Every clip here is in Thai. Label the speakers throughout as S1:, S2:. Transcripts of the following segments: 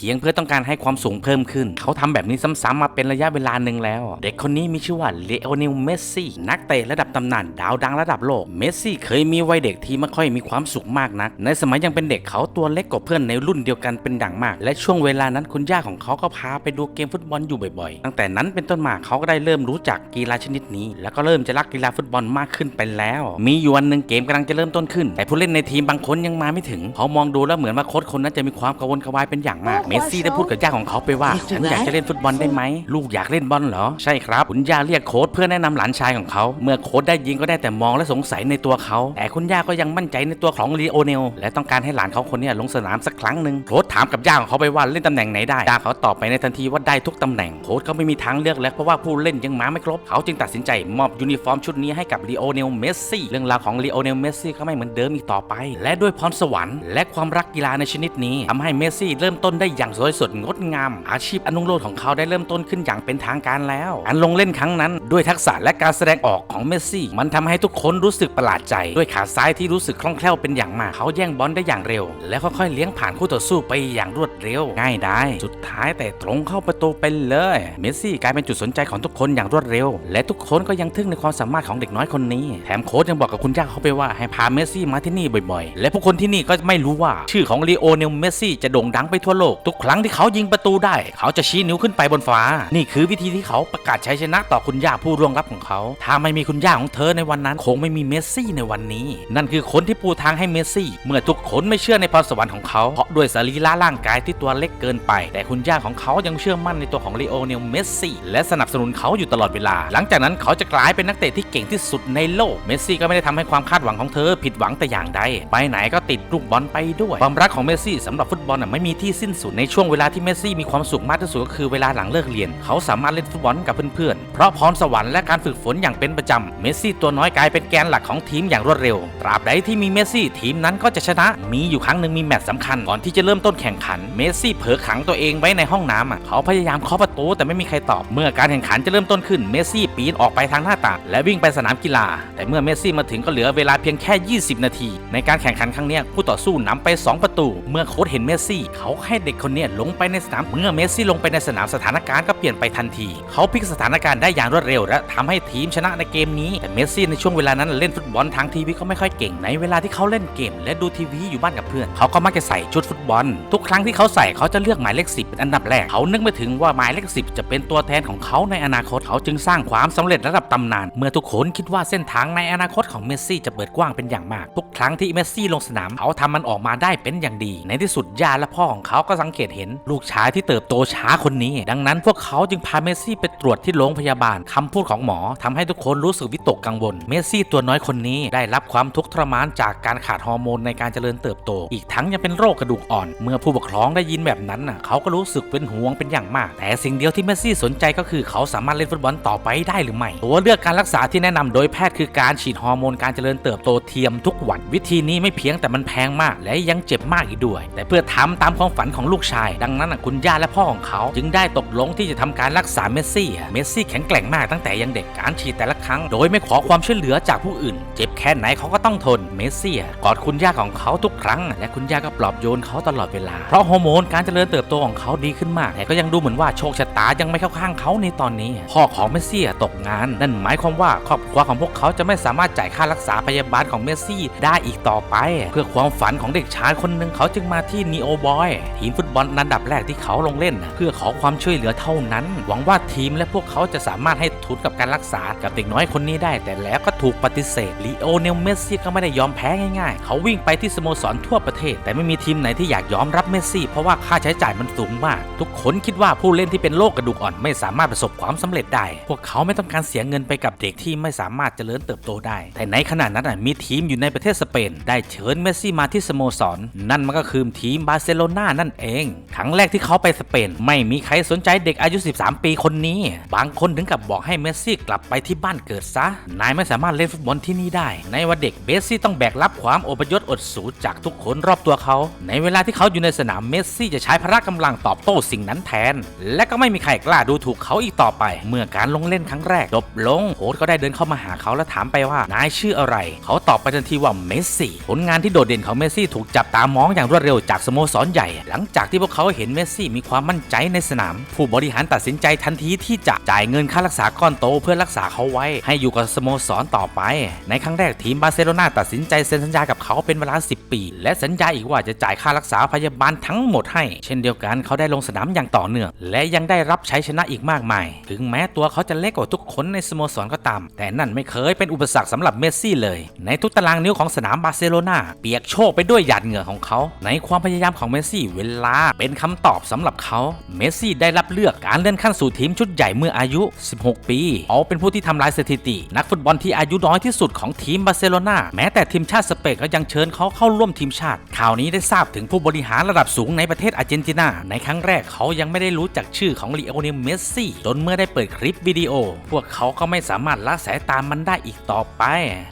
S1: พียงเพื่อต้องการให้ความสูงเพิ่มขึ้น เขาทำแบบนี้ซ้ำๆมาเป็นระยะเวลาหนึ่งแล้ว เด็กคนนี้มีชื่อว่าเลโอเนลเมสซี่นักเตะระดับตำนานดาวดังระดับโลกเมสซี่เคยมีวัยเด็กที่ไม่ค่อยมีความสุขมากนัก ในสมัยยังเป็นเด็กเขาตัวเล็กกว่าเพื่อนในรุ่นเดียวกันเป็นอย่างมาก และช่วงเวลานั้นคุณย่าของเขาก็พาไปดูเกมฟุตบอลอยู่บ่อยๆ ตั้งแต่นั้นเป็นต้นมาเขาก็ได้เริ่มรู้จักกีฬาชนิดนี้ แล้วก็เริ่มจะรักกีฬาฟุตบอลมากขึ้นไปแล้ว มีอยู่วันหนึ่งเกมกำลังจะเริ่มต้นขึ้น แต่ผู้เล่นในทีมบางคนยังมาไม่ถึงเขามองดูแล้วเหมือนว่าโค้ชคนนั้นจะมีความกังวลกระวายเป็นอย่างมากเมสซี่ได้พูดกับย่าของเขาไปว่า ฉันอยากจะเล่นฟุตบอลได้ไหม ลูกอยากเล่นบอลเหรอ ใช่ครับ คุณย่าเรียกโค้ชเพื่อแนะนำหลานชายของเขา เมื่อโค้ชได้ยิงก็ได้แต่มองและสงสัยในตัวเขา แต่คุณย่าก็ยังมั่นใจในตัวของลีโอเนล และต้องการให้หลานเขาคนเนี้ยลงสนามสักครั้งหนึ่งโค้ชถามกับย่าของเขาไปว่าเล่นตำแหน่งไหนได้ย่าเขาตอบไปในทันทีว่าได้ทุกตำแหน่ง โค้ชเขาไม่มีทางเลือกแล้วเพราะว่าผู้เล่นยังมาไม่ครบ เขาจึงตัดสินใจมอบยูนิฟอร์มชุดนี้ให้กับลีโอเนล เมสซี่ เรื่องราวของลีโอเนล เมสซี่ก็ไม่เหมือนเดิมอีกต่อไป และด้วยพรสวรรค์และความรักกีฬาในชนิดนี้ทำให้เมสซี่เริ่มต้นได้อย่างสวยสดงดงาม อาชีพอนุโลมของเขาได้เริ่มต้นขึ้นอย่างเป็นทางการแล้ว การลงเล่นครั้งนั้นด้วยทักษะและการแสดงออกของเมสซี่ มันทำให้ทุกคนรู้สึกประหลาดใจ ด้วยขาซ้ายที่รู้สึกคล่องแคล่วเป็นอย่างมากเขาแย่งบอลได้อย่างเร็ว และค่อยๆเลี้ยงผ่านคู่ต่อสู้ไปอย่างรวดเร็ว ง่ายได้สุดท้ายแต่ตรงเข้าประตูไปเลย เมสซี่กลายเป็นจุดสนใจของทุกคนอย่างรวดเร็ว และทุกคนก็ยังทึ่งในความสามารถของเด็กน้อยคนนี้ แถมโค้ชยังบอกกับคุณย่าเขาไปว่าให้พาเมสซี่มาที่นี่บ่อยๆ และผู้คนที่นี่ก็ไม่รู้ว่า ชื่อของลีโอเนลเมสซี่จะโด่งดังไปทั่วโลกทุกครั้งที่เขายิงประตูได้ เขาจะชี้นิ้วขึ้นไปบนฟ้า นี่คือวิธีที่เขาประกาศชัยชนะต่อคุณย่าผู้ร่วงรับของเขา ถ้าไม่มีคุณย่าของเธอในวันนั้นคงไม่มีเมสซี่ในวันนี้ นั่นคือคนที่ปูทางให้เมสซี่ เมื่อทุกคนไม่เชื่อในพรสวรรค์ของเขาเพราะด้วยสรีระร่างกายที่ตัวเล็กเกินไป แต่คุณย่าของเขายังเชื่อมั่นในตัวของลีโอเนลเมสซี่และสนับสนุนเขาอยู่ตลอดเวลา หลังจากนั้นเขาจะกลายเป็นนักเตะที่เก่งที่สุดในโลก เมสซี่ก็ไม่ได้ทำให้ความคาดหวังของเธอผิดหวังแต่อย่างใดไปไหนก็ติดลูกบอลไปด้วยความรักของเมสซี่สำหรับฟุตบอลไม่มีที่สิ้นสุดในช่วงเวลาที่เมสซี่มีความสุขมากที่สุดก็คือเวลาหลังเลิกเรียน เขาสามารถเล่นฟุตบอลกับเพื่อนๆ เพราะพรสวรรค์และการฝึกฝนอย่างเป็นประจำ เมสซี่ตัวน้อยกลายเป็นแกนหลักของทีมอย่างรวดเร็ว ตราบใดที่มีเมสซี่ทีมนั้นก็จะชนะ มีอยู่ครั้งหนึ่งมีแมตช์สำคัญก่อนที่จะเริ่มต้นแข่งขัน เมสซี่เผลอขังตัวเองไว้ในห้องน้ำเขาพยายามเคาะประตูแต่ไม่มีใครตอบ เมื่อการแข่งขันจะเริ่มต้นขึ้น เมสซี่ปีนออกไปทางหน้าต่างและวิ่งไปสนามกีฬา แต่เมื่อเมสซี่มาถึงก็เหลือเวลาเพียงแค่ 20 นาที ในการแข่งขันครั้งนี้ผู้ต่อสู้นำไป 2 ประตู เมื่อโค้ชเห็นเมสซี่ เขาให้เด็กคนเนี้ยลงไปในสนามเมื่อเมสซี่ลงไปในสนามสถานการณ์ก็เปลี่ยนไปทันที เขาพลิกสถานการณ์ได้อย่างรวดเร็ว และทำให้ทีมชนะในเกมนี้แต่เมสซี่ในช่วงเวลานั้นเล่นฟุตบอลทางทีวีก็ไม่ค่อยเก่งในเวลาที่เขาเล่นเกม และดูทีวีอยู่บ้านกับเพื่อนเขาก็มักจะใส่ชุดฟุตบอล ทุกครั้งที่เขาใส่เขาจะเลือกหมายเลขสิบเป็นอันดับแรกเขานึกไม่ถึงว่าหมายเลขสิบจะเป็นตัวแทนของเขาในอนาคตเขาจึงสร้างความสำเร็จระดับตำนาน เมื่อทุกคนคิดว่าเส้นทางในอนาคตของเมสซี่จะเปิดกว้างเป็นอย่างมาก ทุกครั้งที่เมสซี่ลงสนามเขาทำมันออกมาได้เป็นอย่างดี ในที่สุดย่าและพ่อของเขาก็สังเกตเห็น ลูกชายที่เติบโตช้าคนนี้ ดังนั้นพวกเขาจึงพาเมสซี่ไปตรวจที่โรงพยาบาลคำพูดของหมอทำให้ทุกคนรู้สึกวิตกกังวล เมสซี่ตัวน้อยคนนี้ได้รับความทุกข์ทรมานจากการขาดฮอร์โมนในการเจริญเติบโต อีกทั้งยังเป็นโรคกระดูกอ่อน เมื่อผู้ปกครองได้ยินแบบนั้นน่ะเขาก็รู้สึกเป็นห่วงเป็นอย่างมาก แต่สิ่งเดียวที่เมสซี่สนใจก็คือเขาสามารถเล่นฟุตบอลต่อไปได้หรือไม่ตัวเลือกการรักษาที่แนะนำโดยแพทย์คือการฉีดฮอร์โมนการเจริญเติบโตเทียมทุกวัน วิธีนี้ไม่เพียงแต่มันแพงมาก และยังเจ็บมากอีกด้วย แต่เพื่อทำตามความฝันของลูกชาย ดังนั้นคุณย่าและพ่อของเขา จึงได้ตกลงที่จะทำการรักษาเมสซี่ เมสซี่แข็งแกร่งมากตั้งแต่ยังเด็กการฉีดแต่ละครั้ง โดยไม่ขอความช่วยเหลือจากผู้อื่น เจ็บแค่ไหนเขาก็ต้องทน เมสซี่กอดคุณย่าของเขาทุกครั้ง และคุณย่าก็ปลอบโยนเขาตลอดเวลา เพราะฮอร์โมนการเจริญเติบโตของเขาดีขึ้นมาก แต่ก็ยังดูเหมือนว่าโชคชะตายังไม่เข้าข้างเขาในตอนนี้ พ่อของเมสซี่ตกงาน นั่นหมายความว่าครอบครัวของพวกเขาจะไม่สามารถจ่ายค่ารักษาพยาบาลของเมสซี่ได้อีกต่อไป เพื่อความฝันของเด็กชายคนหนึ่งเขาจึงมาที่นีโอบอยทีมฟุตบอลอันดับแรกที่เขาลงเล่น เพื่อขอความช่วยเหลือเท่านั้น หวังว่าทีมและพวกเขาจะสามารถให้ทุนกับการรักษากับเด็กน้อยคนนี้ได้ แต่แล้วก็ถูกปฏิเสธลีโอเนลเมสซี่ก็ไม่ได้ยอมแพ้ง่ายๆ เขาวิ่งไปที่สโมสรทั่วประเทศ แต่ไม่มีทีมไหนที่อยากยอมรับเมสซี่เพราะว่าค่าใช้จ่ายมันสูงมาก ทุกคนคิดว่าผู้เล่นที่เป็นโรคกระดูกอ่อนไม่สามารถประสบความสำเร็จได้ พวกเขาไม่ต้องการเสียเงินไปกับเด็กที่ไม่สามารถเจริญเติบโตได้ แต่ในขณะนั้นมีทีมอยู่ในประเทศสเปน ได้เชิญเมสซี่มาที่สโมสร นั่นมันก็คือทีมบาร์เซโลนานั่นเองครั้งแรกที่เขาไปสเปน ไม่มีใครสนใจเด็กอายุ 13 ปีคนนี้ บางคนถึงกับบอกให้เมสซี่กลับไปที่บ้านเกิดซะ นายไม่สามารถเล่นฟุตบอลที่นี่ได้ ในวันเด็กเมสซี่ต้องแบกรับความอพยพอดสูจากทุกคนรอบตัวเขา ในเวลาที่เขาอยู่ในสนามเมสซี่จะใช้พละกำลังตอบโต้สิ่งนั้นแทน และก็ไม่มีใครกล้าดูถูกเขาอีกต่อไป เมื่อการลงเล่นครั้งแรกจบลงโค้ชก็ได้เดินเข้ามาหาเขาและถามไปว่านายชื่ออะไร เขาตอบไปทันทีว่าเมสซี่ผลงานที่โดดเด่นของเมสซี่ถูกจับตามองอย่างรวดเร็วจากสโมสรใหญ่ หลังจากที่พวกเขาเห็นเมสซี่มีความมั่นใจในสนาม ผู้บริหารตัดสินใจทันทีที่จะจ่ายเงินค่ารักษาก้อนโตเพื่อรักษาเขาไว้ ให้อยู่กับสโมสรต่อไป ในครั้งแรกทีมบาร์เซโลนาตัดสินใจเซ็นสัญญากับเขาเป็นเวลา 10 ปี และสัญญาอีกว่าจะจ่ายค่ารักษาพยาบาลทั้งหมดให้ เช่นเดียวกันเขาได้ลงสนามอย่างต่อเนื่องและยังได้รับใชัยชนะอีกมากมาย ถึงแม้ตัวเขาจะเล็กกว่าทุกคนในสโมสรก็ตาม แต่นั่นไม่เคยเป็นอุปสรรคสำหรับเมสซี่เลย ในทุกตารางนิ้วของสนามบาร์เซโลนาเปียกโชกไปด้วยหยาดเหงื่อของเขา ในความพยายามของเมสซี่เวลาเป็นคำตอบสำหรับเขาเมสซี่ได้รับเลือกการเลื่อนขั้นสู่ทีมชุดใหญ่เมื่ออายุ 16 ปีเขาเป็นผู้ที่ทำลายสถิติ นักฟุตบอลที่อายุน้อยที่สุดของทีมบาร์เซโลนาแม้แต่ทีมชาติสเปนก็ยังเชิญเขาเข้าร่วมทีมชาติ ข่าวนี้ได้ทราบถึงผู้บริหารระดับสูงในประเทศอาร์เจนตินา ในครั้งแรกเขายังไม่ได้รู้จักชื่อของลีโอเนลเมสซี่จนเมื่อได้เปิดคลิปวิดีโอ พวกเขาก็ไม่สามารถละสายตามมันได้อีกต่อไป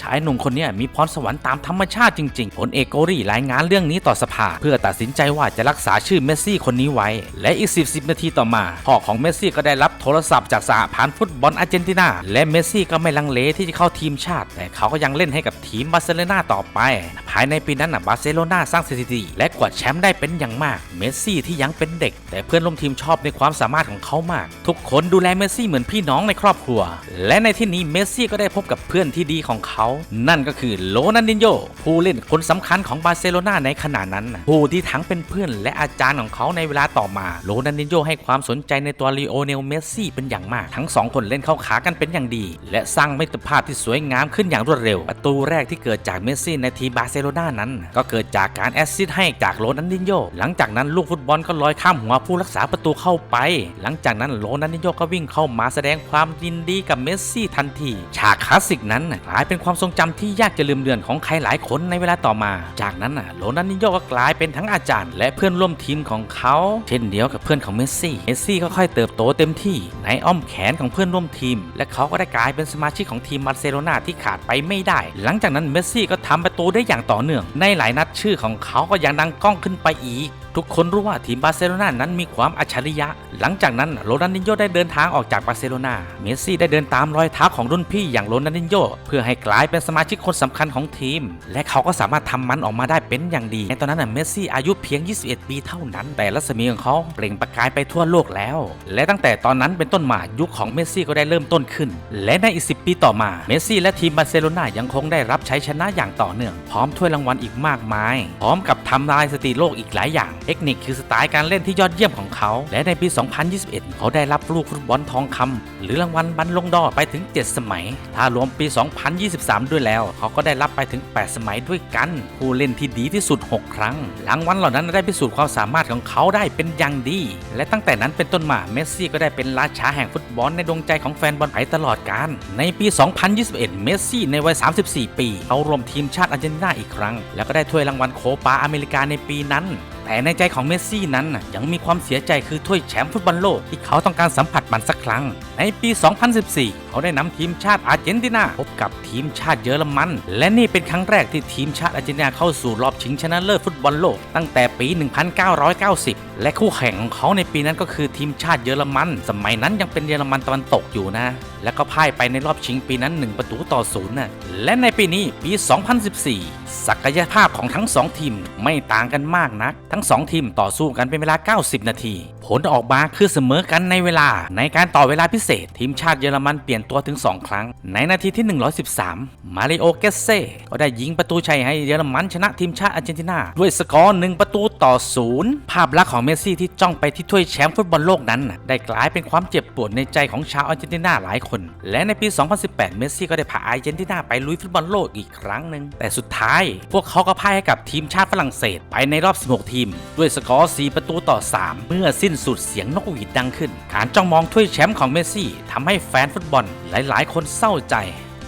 S1: ชายหนุ่มคนนี้มีพรสวรรค์ตามธรรมชาติจริงๆผลเอกโกรีรายงานเรื่องนี้ต่อสภา เพื่อตัดสินใจว่าจะรักษาชื่อเมสซี่คนนี้ไว้ และอีก 10 10 นาทีต่อมาพ่อของเมสซี่ก็ได้รับโทรศัพท์จากสหพันธ์ฟุตบอลอาร์เจนตินา และเมสซี่ก็ไม่ลังเลที่จะเข้าทีมชาติ แต่เขาก็ยังเล่นให้กับทีมบาร์เซโลนาต่อไป ภายในปีนั้นบาร์เซโลนาสร้างสถิติ และกวาดแชมป์ได้เป็นอย่างมาก เมสซี่ที่ยังเป็นเด็ก แต่เพื่อนร่วมทีมชอบในความสามารถของเขามาก ทุกคนดูแลเมสซี่เหมือนพี่น้องในครอบครัว และในที่นี้เมสซี่ก็ได้พบกับเพื่อนที่ดีของเขา นั่นก็คือโรนัลดินโญผู้เล่นคนสำคัญของบาร์เซโลนาในขณะนั้น ผู้ที่ทั้งเป็นเพื่อนและอาจารย์ของเขาในเวลาต่อมา โรนัลดินโญให้ความสนใจในตัวลีโอเนลเมสซี่เป็นอย่างมาก ทั้งสองคนเล่นเข้าขากันเป็นอย่างดี และสร้างมิตรภาพที่สวยงามขึ้นอย่างรวดเร็ว ประตูแรกที่เกิดจากเมสซี่ในทีมบาร์เซโลนานั้น ก็เกิดจากการแอสซิสต์ให้จากโรนัลดินโญหลังจากนั้นลูกฟุตบอลก็ลอยข้ามหัวผู้รักษาประตูเข้าไป หลังจากนั้นโรนัลดินโญก็วิ่งเข้ามาแสดงความยินดีกับเมสซี่ทันทีฉากคลาสสิกนั้นกลายเป็นความทรงจำที่ยากจะลืมเลือนของใครหลายคนในเวลาต่อมา จากนั้นโรนัลดินโญก็กลายเป็นทั้งอาจารย์ และเพื่อนร่วมทีมของเขาเช่นเดียวกับเพื่อนของเมสซี่ เมสซี่ก็ค่อยเติบโตเต็มที่ในอ้อมแขนของเพื่อนร่วมทีม และเขาก็ได้กลายเป็นสมาชิกของทีมบาร์เซโลนาที่ขาดไปไม่ได้ หลังจากนั้นเมสซี่ก็ทำประตูได้อย่างต่อเนื่อง ในหลายนัดชื่อของเขาก็ยังดังก้องขึ้นไปอีกทุกคนรู้ว่าทีมบาร์เซโลนานั้นมีความอัจฉริยะ หลังจากนั้นโรนัลดินโญได้เดินทางออกจากบาร์เซโลนา เมสซี่ได้เดินตามรอยเท้าของรุ่นพี่อย่างโรนัลดินโญเพื่อให้กลายเป็นสมาชิกคนสำคัญของทีม และเขาก็สามารถทำมันออกมาได้เป็นอย่างดี ในตอนนั้นน่ะเมสซี่อายุเพียง 21 ปีเท่านั้น แต่รัศมีของเขาเปล่งประกายไปทั่วโลกแล้ว และตั้งแต่ตอนนั้นเป็นต้นมายุคของเมสซี่ก็ได้เริ่มต้นขึ้น และในอีก 10 ปีต่อมา เมสซี่และทีมบาร์เซโลนายังคงได้รับใชัยชนะอย่างต่อเนื่อง พร้อมถ้วยรางวัลอีกมากมาย พร้อมกับทำลายสถิติโลกอีกหลายอย่างเทคนิคคือสไตล์การเล่นที่ยอดเยี่ยมของเขา และในปี 2021 เขาได้รับลูกฟุตบอลทองคำหรือรางวัลบัลลงดอไปถึง 7 สมัย ถ้ารวมปี 2023 ด้วยแล้ว เขาก็ได้รับไปถึง 8 สมัยด้วยกัน ผู้เล่นที่ดีที่สุด 6 ครั้ง รางวัลเหล่านั้นได้พิสูจน์ความสามารถของเขาได้เป็นอย่างดี และตั้งแต่นั้นเป็นต้นมาเมสซี่ก็ได้เป็นราชาแห่งฟุตบอลในดวงใจของแฟนบอลไปตลอดกาล ในปี 2021 เมสซี่ในวัย 34 ปี เขารวมทีมชาติอาร์เจนตินาอีกครั้ง แล้วก็ได้ถ้วยรางวัลโคปาอเมริกาในปีนั้น แต่ในใจของเมสซี่นั้นยังมีความเสียใจคือถ้วยแชมป์ฟุตบอลโลกที่เขาต้องการสัมผัสมันสักครั้ง ในปี 2014 เขาได้นำทีมชาติอาร์เจนตินาพบกับทีมชาติเยอรมัน และนี่เป็นครั้งแรกที่ทีมชาติอาร์เจนตินาเข้าสู่รอบชิงชนะเลิศฟุตบอลโลกตั้งแต่ปี 1990 และคู่แข่งของเขาในปีนั้นก็คือทีมชาติเยอรมัน สมัยนั้นยังเป็นเยอรมันตะวันตกอยู่นะ แล้วก็พ่ายไปในรอบชิงปีนั้น 1 ประตูต่อศูนย์นะและในปีนี้ปี 2014 ศักยภาพของทั้ง 2 ทีมไม่ต่างกันมากนักทั้ง้ง 2 ทีมต่อสู้กันเป็นเวลา 90 นาที ผลออกมาคือเสมอกันในเวลา ในการต่อเวลาพิเศษ ทีมชาติเยอรมันเปลี่ยนตัวถึง 2 ครั้ง ในนาทีที่ 113 มาริโอเกเซ่ก็ได้ยิงประตูชัยให้เยอรมันชนะทีมชาติอาร์เจนตินา ด้วยสกอร์1ประตูต่อศูนย์ภาพลักษณ์ของเมสซี่ที่จ้องไปที่ถ้วยแชมป์ฟุตบอลโลกนั้น ได้กลายเป็นความเจ็บปวดในใจของชาวอาร์เจนตินาหลายคน และในปี 2018 เมสซี่ก็ได้พาอาร์เจนตินาไปลุยฟุตบอลโลกอีกครั้งหนึ่งแต่สุดท้าย พวกเขาก็พ่ายให้กับทีมชาติฝรั่งเศสไปในรอบ 16 ทีมด้วยสกอร์ 4 ประตูต่อ 3 เมื่อสิ้นสุดเสียงนกหวีดดังขึ้นการจ้องมองถ้วยแชมป์ของเมสซี่ทำให้แฟนฟุตบอลหลาย ๆ คนเศร้าใจ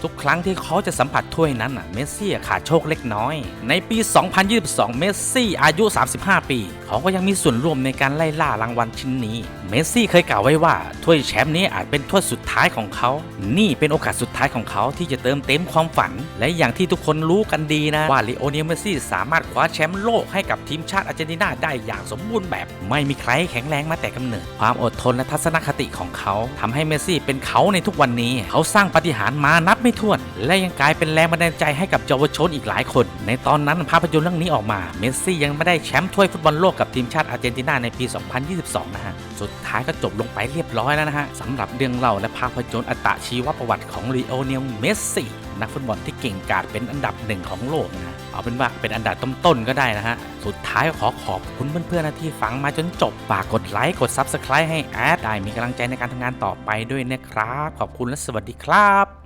S1: ทุกครั้งที่เขาจะสัมผัสถ้วยนั้นน่ะเมสซี่ขาดโชคเล็กน้อย ในปี 2022 เมสซี่อายุ 35 ปี เขาก็ยังมีส่วนร่วมในการไล่ล่ารางวัลชิ้นนี้ เมสซี่เคยกล่าวไว้ว่าถ้วยแชมป์นี้อาจเป็นถ้วยสุดท้ายของเขา นี่เป็นโอกาสสุดท้ายของเขาที่จะเติมเต็มความฝัน และอย่างที่ทุกคนรู้กันดีนะ ว่าลิโอเนลเมสซี่สามารถคว้าแชมป์โลกให้กับทีมชาติอาร์เจนตินาได้อย่างสมบูรณ์แบบ ไม่มีใครแข็งแรงมาแต่กำเนิด ความอดทนและทัศนคติของเขาทำให้เมสซี่เป็นเขาในทุกวันนี้ เขาสร้างปาฏิหารย์มานับไม่ไม่ถ้วน และยังกลายเป็นแรงบันดาลใจให้กับเยาวชนอีกหลายคน ในตอนนั้นภาพยนตร์เรื่องนี้ออกมา เมสซี่ยังไม่ได้แชมป์ถ้วยฟุตบอลโลกกับทีมชาติอาร์เจนตินาในปี 2022 นะฮะ สุดท้ายก็จบลงไปเรียบร้อยแล้วนะฮะสำหรับเรื่องเล่าและภาพยนตร์อัตชีวประวัติของลีโอเนล เมสซี่ นักฟุตบอลที่เก่งกาจเป็นอันดับหนึ่งของโลกนะเอาเป็นว่าเป็นอันดับต้นๆก็ได้นะฮะ สุดท้ายก็ขอขอบคุณเพื่อนๆนะที่ฟังมาจนจบ ฝากกดไลค์ กด Subscribe ให้แอดได้มีกำลังใจในการทำงานต่อไปด้วยนะครับ ขอบคุณและสวัสดีครับ